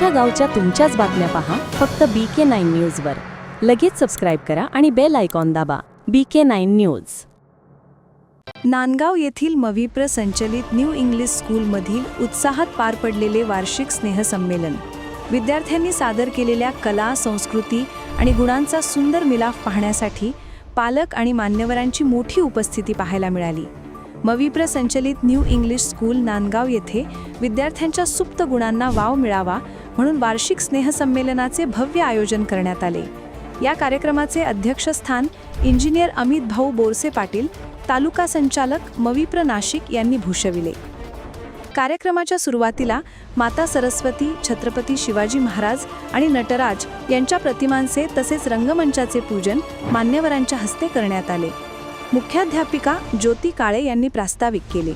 तुमच्या गावच्या तुमच्याच बातम्या पहा फक्त बी के नाईन न्यूजवर लगेच सबस्क्राईब करा आणि बेल आयकॉन दाबा. B K nine news Nandgaon येथील मविप्र संचलित न्यू इंग्लिश स्कूलमधील उत्साहात पार पडलेले वार्षिक स्नेहसंमेलन. विद्यार्थ्यांनी सादर केलेल्या कला संस्कृती आणि गुणांचा सुंदर मिलाफ पाहण्यासाठी पालक आणि मान्यवरांची मोठी उपस्थिती पाहायला मिळाली. मविप्र संचलित न्यू इंग्लिश स्कूल नांदगाव येथे विद्यार्थ्यांच्या सुप्त गुणांना वाव मिळावा म्हणून वार्षिक स्नेहसंमेलनाचे भव्य आयोजन करण्यात आले. या कार्यक्रमाचे अध्यक्षस्थान इंजिनियर अमित भाऊ बोरसे पाटील तालुका संचालक मविप्र नाशिक यांनी भूषविले. कार्यक्रमाच्या सुरुवातीला माता सरस्वती छत्रपती शिवाजी महाराज आणि नटराज यांच्या प्रतिमांचे तसेच रंगमंचाचे पूजन मान्यवरांच्या हस्ते करण्यात आले. मुख्याध्यापिका ज्योती काळे यांनी प्रास्ताविक केले.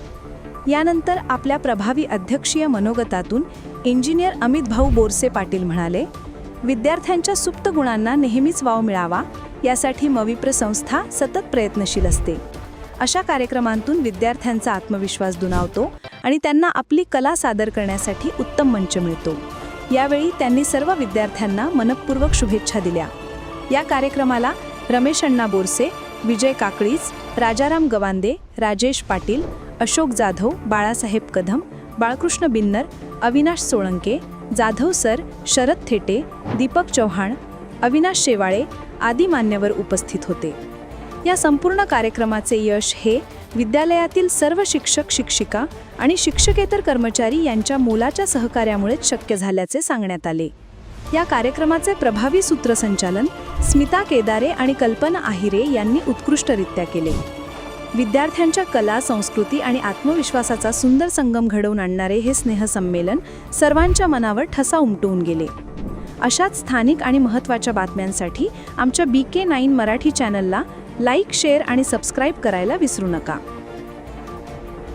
यानंतर आपल्या प्रभावी अध्यक्षीय मनोगतातून इंजिनियर अमित भाऊ बोरसे पाटील म्हणाले विद्यार्थ्यांच्या सुप्त गुणांना नेहमीच वाव मिळावा यासाठी मविप्र संस्था सतत प्रयत्नशील असते. अशा कार्यक्रमांतून विद्यार्थ्यांचा आत्मविश्वास दुणावतो आणि त्यांना आपली कला सादर करण्यासाठी उत्तम मंच मिळतो. यावेळी त्यांनी सर्व विद्यार्थ्यांना मनपूर्वक शुभेच्छा दिल्या. या कार्यक्रमाला रमेश अण्णा बोरसे विजय काकळीस राजाराम गवांदे राजेश पाटील अशोक जाधव बाळासाहेब कदम बाळकृष्ण बिन्नर अविनाश सोळंके जाधव सर शरद थेटे दीपक चव्हाण अविनाश शेवाळे आदी मान्यवर उपस्थित होते. या संपूर्ण कार्यक्रमाचे यश हे विद्यालयातील सर्व शिक्षक शिक्षिका आणि शिक्षकेतर कर्मचारी यांच्या मोलाच्या सहकार्यामुळेच शक्य झाल्याचे सांगण्यात आले. या कार्यक्रमाचे प्रभावी सूत्रसंचालन स्मिता केदारे आणि कल्पना आहिरे यांनी उत्कृष्टरित्या केले. विद्यार्थ्यांच्या कला संस्कृती आणि आत्मविश्वासाचा सुंदर संगम घडवून आणणारे हे स्नेहसंमेलन सर्वांच्या मनावर ठसा उमटवून गेले. अशाच स्थानिक आणि महत्त्वाच्या बातम्यांसाठी आमच्या बी के नाईन मराठी चॅनलला लाईक शेअर आणि सबस्क्राईब करायला विसरू नका.